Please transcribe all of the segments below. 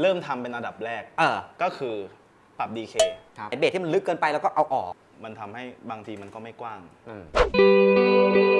เริ่มทำเป็นอันดับแรกเออก็คือปรับ DK ไอเบสที่มันลึกเกินไปแล้วก็เอาออก มันทำให้บางทีมันก็ไม่กว้าง อืม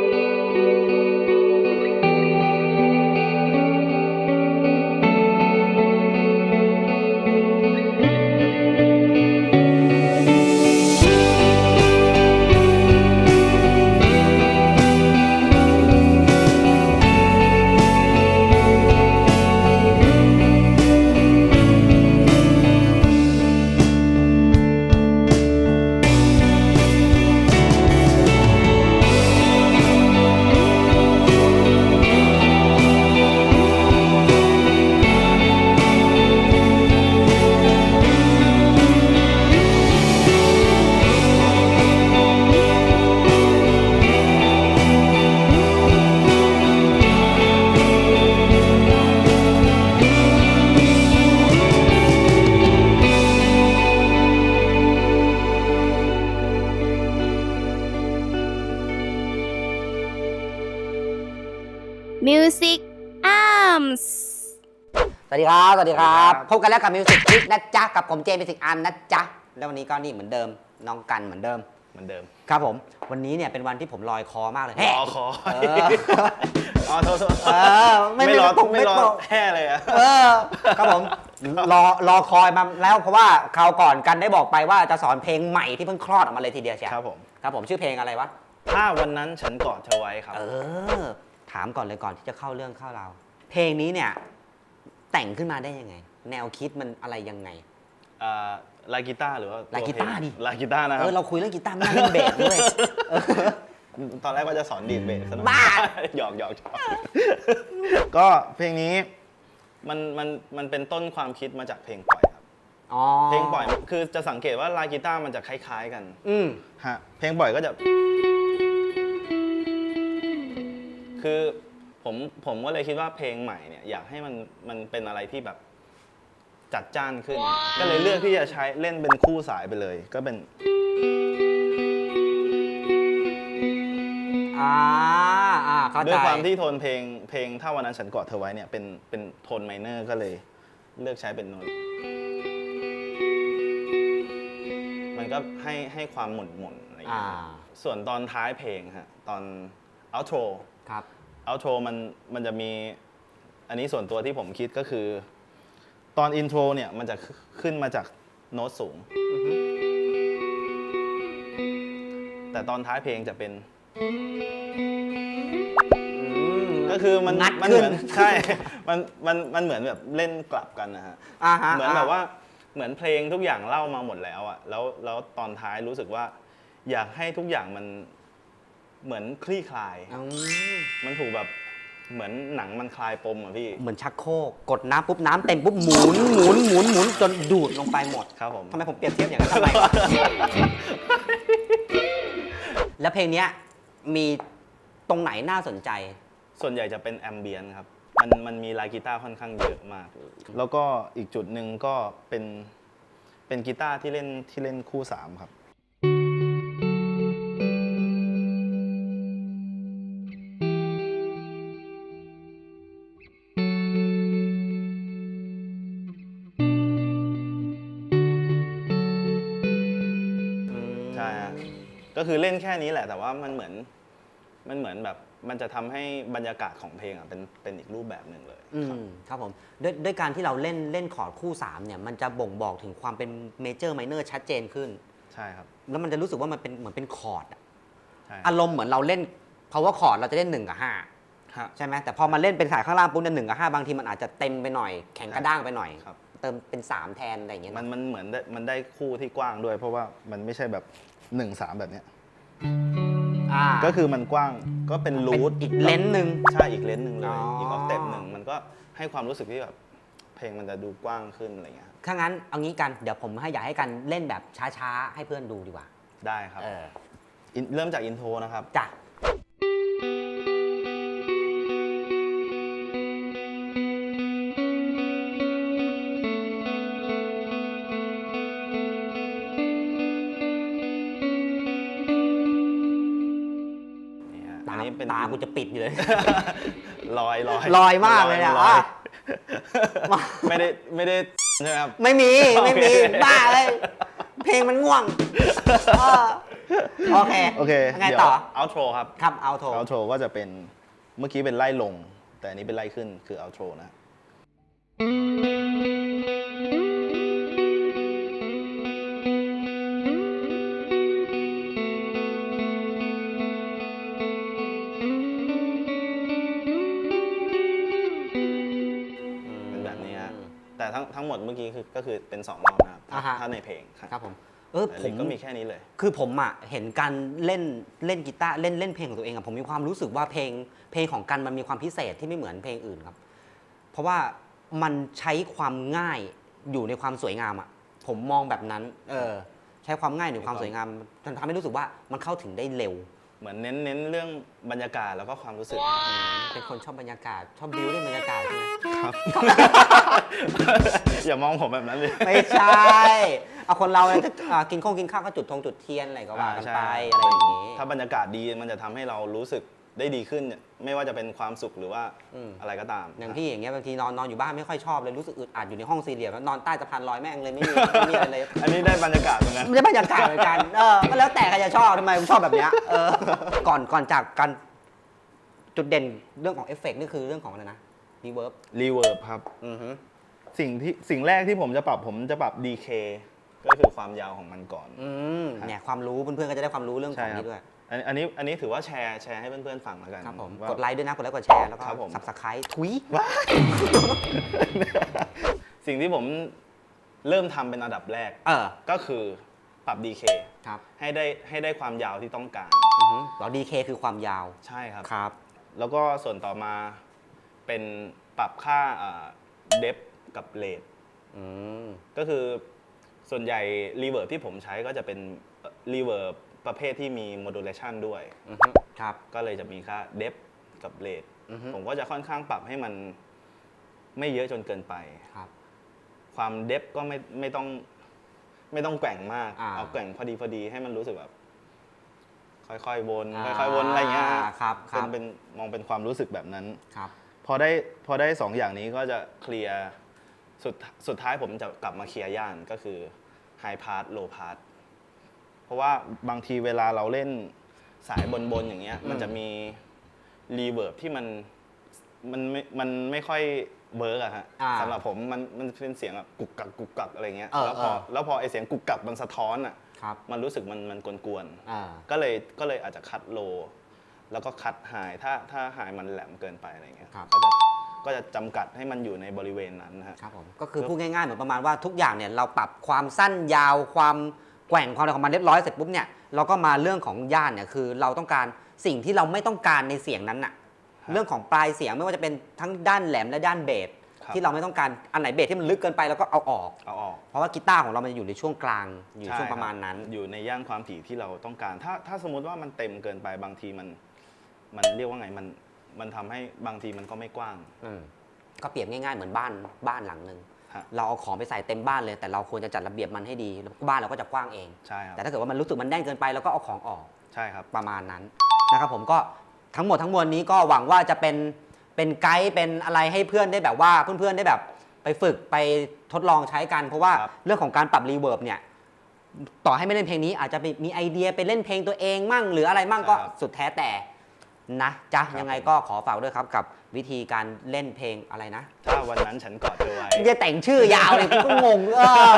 Music Arms สวัสดีครับสวัสดีครับ สวัสดีครับ พบกันแล้วกับมิวสิกคลิกนะจ๊ะ กับผมเจมิวสิกอาร์มนะจ๊ะ แล้ววันนี้ก็นี่เหมือนเดิม น้องกันเหมือนเดิม เหมือนเดิม ครับผม วันนี้เนี่ยเป็นวันที่ผมลอยคอมากเลยรแฮ่อคอเอออ๋อโทษโทษเออไม่ไม่ไม่รอไม่ตกไม่รอไม่ตกแห่เลยอะเออ ครับผม รอรอคอยมาแล้วเพราะว่าคราวก่อนกันได้บอกไปว่าจะสอนเพลงใหม่ที่เพิ่งคลอดออกมาเลยทีเดียวใช่ครับผม ครับผมชื่อเพลงอะไรวะ ถ้าวันนั้นฉันกอดเธอไว้ครับ เออ ถามก่อนเลยก่อนที่จะเข้าเรื่องเข้าราวเพลงนี้เนี่ย แต่งขึ้นมาได้ยังไง แนวคิดมันอะไรยังไง อ่าลายกีตาร์หรือว่าลายกีตาร์ดิ ลายกีตาร์นะคเอรับอเราคุยเรื่องกีตาร์ไม่น่าเล่นเบสด้วยเออ ตอนแรกว่าจะสอนดีดเบสซะหน่อยบ้า หยอกหยอกหยอกก็เพลงนี้มันมันมันเป็นต้นความคิดมาจากเพลงปล่อยครับ อ๋อเพลงปล่อยคือจะสังเกตว่าลายกีตาร์มันจะคล้าย ๆ กัน อืมฮะเพลงปล่อยก็จะ คือผมผมก็เลยคิดว่าเพลงใหม่เนี่ยอยากให้มันมันเป็นอะไรที่แบบจัดจ้านขึ้น ก็เลยเลือกที่จะใช้เล่นเป็นคู่สายไปเลย ก็เป็น อ่าอ่าเข้าใจด้วยความที่โทนเพลงเพลงถ้าวันนั้นฉันกอดเธอไว้เนี่ยเป็นเป็นโทนไมเนอร์ก็เลยเลือกใช้เป็นโน้ตมันก็ให้ให้ความหมุนหมุนๆอะไรอย่างอ่า เงี้ยส่วนตอนท้ายเพลงฮะตอนอัลโทร ครับอัลโทรมันมันจะมีอันนี้ส่วนตัวที่ผมคิดก็คือ ตอนอินโทรเนี่ยมันจะขึ้นมาจากโน้ตสูง แต่ตอนท้ายเพลงจะเป็น ก็คือมันงัดมันขึ้เหนมือนใช่ มันมันมันเหมือนแบบเล่นกลับกันนะฮะ อ่าฮะเหมือนแบบว่าเหมือนเพลงทุกอย่างเล่ามาหมดแล้วอะแล้วแล้วตอนท้ายรู้สึกว่า อยากให้ทุกอย่างมัน เหมือนคลี่คลาย อืมมันถูกแบบเหมือนหนังมันคลายปมอะพี่ เหมือนชักโครกกดน้ำปุ๊บน้ำเต็มปุ๊บหมุนหมุนหมุนหมุนจนดูดลงไปหมดครับผม ทำไมผมเปรียบเทียบอย่างนั้นทำไมวะ แล้วเพลงเนี้ยมีตรงไหนน่าสนใจ ส่วนใหญ่จะเป็นแอมเบียนครับ มันมันมีลายกีตาร์ค่อนข้างเยอะมาก แล้วก็อีกจุดหนึ่งก็เป็นเป็นกีตาร์ที่เล่นที่เล่นคู่สามครับ ก็คือเล่นแค่นี้แหละ แต่ว่ามันเหมือนมันเหมือนแบบมันจะทำให้บรรยากาศของเพลงอะเป็นเป็นอีกรูปแบบหนึ่งเลย อืครับมครับผมด้วยด้วยการที่เราเล่นเล่นคอร์ดคู่3เนี่ยมันจะบ่งบอกถึงความเป็นเมเจอร์ไมเนอร์ชัดเจนขึ้น ใช่ครับแล้วมันจะรู้สึกว่ามันเป็นเหมือนเป็นคอร์ดอะใช่อารมณ์เหมือนเราเล่น power chord เราจะเล่น1กับฮะ5ใช่ไหมแต่พอมาเล่นเป็นสายข้างล่างปุ๊บเนี่ยหนึ่งกับห้าบางทีมันอาจจะเต็มไปหน่อย แข็งกระด้างไปหน่อย ครับ เติมเป็น 3 แทนอะไรอย่างเงี้ยมันนะมันเหมือนได้มันได้คู่ที่กว้างด้วย เพราะว่ามันไม่ใช่แบบ หนึ่งสามแบบเนี้ยอ่าก็คือมันกว้างก็เป็นรูทเป็นอีกเลนส์หนึ่งใช่อีกเลนส์หนึ่งเลยอ๋ออีอีกออกเต็ปหนึ่งมันก็ให้ความรู้สึกที่แบบเพลงมันจะดูกว้างขึ้นอะไรเงี้ยครับถ้างั้นเอางี้กันเดี๋ยวผมให้อยากให้กันเล่นแบบช้าๆ ให้เพื่อนดูดีกว่า ได้ครับเอออินเริ่มจากอินโทรนะครับจ้ะ ตาอันนี้เป็นตากูจะปิดอยู่เลย ลอยลอยลอยมากเลยเนี่ยลออะ ไม่ได้ไม่ได้ใช่ไหมครับ ไม่มีไม่มีโอเคบ้าเลย เพลงมันง่วงเออโอเคโอเคไงต่อเอาโทรครับครับเอาโทรเอาโทรก็จะเป็นเมื่อกี้เป็นไล่ลง แต่อันนี้เป็นไล่ขึ้นคือเอาโทรนะเป็ เมื่อกี้คือก็คือเป็นสองรอบนะครับถ้าอ่าฮะ ถ้าในเพลงครับครับผม เออแต่ผมก็มีแค่นี้เลย คือผมอะเห็นการเล่นเล่นกีตาร์เล่นเล่นเพลงของตัวเองอะผมมีความรู้สึกว่าเพลงเพลงของกันมันมีความพิเศษที่ไม่เหมือนเพลงอื่นครับ เพราะว่ามันใช้ความง่ายอยู่ในความสวยงามอะผมมองแบบนั้น เออ ใช้ความง่ายในความสวยงามมันทำให้รู้สึกว่ามันเข้าถึงได้เร็ว เหมือนเน้นเน้นเรื่องบรรยากาศแล้วก็ความรู้สึกอืมเป็นคนชอบบรรยากาศ ชอบบิวเรื่องบรรยากาศใช่ไหมครับ อย่ามองผมแบบนั้นเลยไม่ใช่ เอาคนเราเนี่ยจะอ่ากินข้องกินข้าวก็จุดธงจุดเทียนอะไรก็ว่ากันไปใช่อะไรอย่างนี้ ถ้าบรรยากาศดีมันจะทำให้เรารู้สึก ได้ดีขึ้นเนี่ยไม่ว่าจะเป็นความสุขหรือว่าอืม อะไรก็ตามอย่างพี่อย่างเงี้ยบางทีนอนนอนอยู่บ้านไม่ค่อยชอบเลยรู้สึกอึดอัดอยู่ในห้องสี่เหลี่ยมแล้วนอนใต้สะพานลอยแม่งเลยไม่มีไม่มีอะไรเลย อันนี้ได้บรรยากาศเหมือนกันไม่ใช่บรรยากาศเหมือนกัน เออก็แล้วแต่ใครจะชอบทำไมผมชอบแบบเนี้ย เออ ก่อนก่อนจากการจุดเด่นเรื่องของเอฟเฟกต์นี่คือเรื่องของอะไรนะรีเวิร์บรีเวิร์บครับ อือฮึสิ่งที่สิ่งแรกที่ผมจะปรับผมจะปรับ DK ก็คือความยาวของมันก่อน อืมเนี่ยความรู้เพื่อนๆก็จะได้ความรู้เรื่องขใช่องครับ นี้ด้วย อันอันนี้อันนี้ถือว่าแชร์แชร์ให้เพื่อนๆฟังแล้วกันครับผมว่า กดไลค์ด้วยนะกดไลค์กดแชร์แล้วก็ครับผม สับสไครต์ทุยสิ่งที่ผมเริ่มทำเป็นอันดับแรกเออก็คือปรับ DK ครับให้ได้ให้ได้ความยาวที่ต้องการ อือฮึต่อดีเคคือความยาวใช่ครับ ครับ แล้วก็ส่วนต่อมาเป็นปรับค่าเดฟกับเลทอืมก็คือส่วนใหญ่รีเวิร์บที่ผมใช้ก็จะเป็นรีเวิร์บ ประเภทที่มีโมดูเลชันด้วย อือฮึครับ ก็เลยจะมีค่าเดฟกับเลทอือฮึผมก็จะค่อนข้างปรับให้มันไม่เยอะจนเกินไป ครับ ความเดฟก็ไม่ไม่ต้อง ไม่ต้องแกว่งมาก อ่า เอาแกว่งพอดีพอดีให้มันรู้สึกแบบ ค่อยๆวนค่อยๆวนอะไรอย่างเงี้ยฮะครับคเป็รันบเป็นมองเป็นความรู้สึกแบบนั้น ครับ พอได้พอได้สองอย่างนี้ก็จะเคลียร์สุดสุดท้ายผมจะกลับมาเคลียร์ย่านก็คือไฮพาร์โลพาร์ เพราะว่าบางทีเวลาเราเล่นสายบนๆอย่างเงี้ย มันจะมีรีเวิร์บที่มันมันไม่มันไม่ค่อยเบิร์กอะฮะอ่าสำหรับผมมันมันเป็นเสียงแบบกุกกักกุกกักอะไรเงี้ยเออแล้วพอเออ แล้วพอไอเสียงกุกกักมันสะท้อนอะครับ มันรู้สึกมันมันกวนๆ อ่า ก็เลยก็เลยอาจจะคัดโล แล้วก็คัดไฮถ้าถ้าไฮมันแหลมเกินไปอะไรเงี้ยครับ ก็จะก็จะจำกัดให้มันอยู่ในบริเวณนั้นนะฮะ ครับผมก็คือพูดง่ายๆเหมือนประมาณว่าทุกอย่างเนี่ยเราปรับความสั้นยาวความ แกว่งความอะไรของมันเรียบร้อยเสร็จปุ๊บเนี่ยเราก็มาเรื่องของย่านเนี่ยคือเราต้องการสิ่งที่เราไม่ต้องการในเสียงนั้นน่ะครับเรื่องของปลายเสียงไม่ว่าจะเป็นทั้งด้านแหลมและด้านเบสครับที่เราไม่ต้องการอันไหนเบสที่มันลึกเกินไปเราก็เอาออกเอาออก เพราะว่ากีตาร์ของเรามันอยู่ในช่วงกลางอยู่ใช่ช่วงคบประมาณนั้น อยู่ในย่านความถี่ที่เราต้องการ ถ้าถ้าสมมติว่ามันเต็มเกินไปบางทีมัน มันเรียกว่าไงมันมันทำให้บางทีมันก็ไม่กว้างอืมก็เปรียบง่ายๆเหมือนบ้านบ้านหลังหนึ่งฮะ เราเอาของไปใส่เต็มบ้านเลย แต่เราควรจะจัดระเบียบมันให้ดีแล้วบ้านเราก็จะกว้างเองใช่ครับแต่ถ้าเกิดว่ามันรู้สึกมันแน่นเกินไปเราก็เอาของออกใช่ครับประมาณนั้นนะครับผมก็ทั้งหมดทั้งมวลนี้ก็หวังว่าจะเป็นเป็นไกด์เป็นอะไรให้เพื่อนได้แบบว่าเพื่อนๆได้แบบ ไปฝึกไปทดลองใช้กันเพราะว่าครับเรื่องของการปรับรีเวิร์บเนี่ยต่อให้ไม่เล่นเพลงนี้อาจจะไปมีไอเดียไปเล่นเพลงตัวเองมั่ง หรืออะไรมั่งก็สุดแท้แต่นะจ๊ะยังไงก็ขอฝากด้วยครับกับ วิธีการเล่นเพลงอะไรนะ ถ้าวันนั้นฉันกอดเธอไว้ จะแต่งชื่อยาวเลยกูก็งงเออ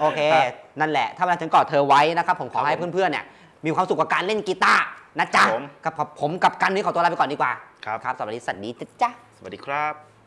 โอเค ครับนั่นแหละ ถ้าวันถึงกอดเธอไว้นะครับ ผมขอครับให้ผมเพื่อนๆเนี่ย มีความสุขกับการเล่นกีตาร์นะจ๊ะ ครับผม กับผมกับกันนี้ขอตัวลาไปก่อนดีกว่า ครับ ครับ สวัสดีสันดีจ๊ะ สวัสดีครับ